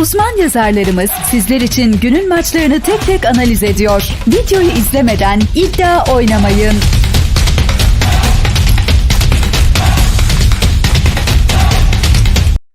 Uzman yazarlarımız sizler için günün maçlarını tek tek analiz ediyor. Videoyu izlemeden iddia oynamayın.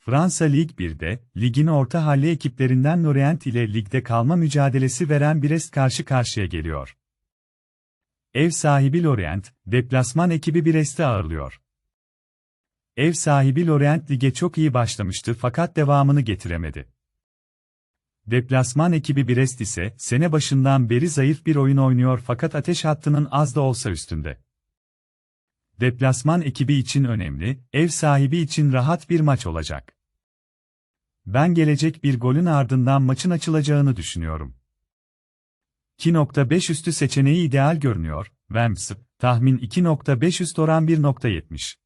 Fransa Lig 1'de, ligin orta halli ekiplerinden Lorient ile ligde kalma mücadelesi veren Brest karşı karşıya geliyor. Ev sahibi Lorient, deplasman ekibi Brest'i ağırlıyor. Ev sahibi Lorient lige çok iyi başlamıştı fakat devamını getiremedi. Deplasman ekibi Brest ise sene başından beri zayıf bir oyun oynuyor fakat ateş hattının az da olsa üstünde. Deplasman ekibi için önemli, ev sahibi için rahat bir maç olacak. Ben gelecek bir golün ardından maçın açılacağını düşünüyorum. 2.5 üstü seçeneği ideal görünüyor. Vems, tahmin 2.5 üst oran 1.70.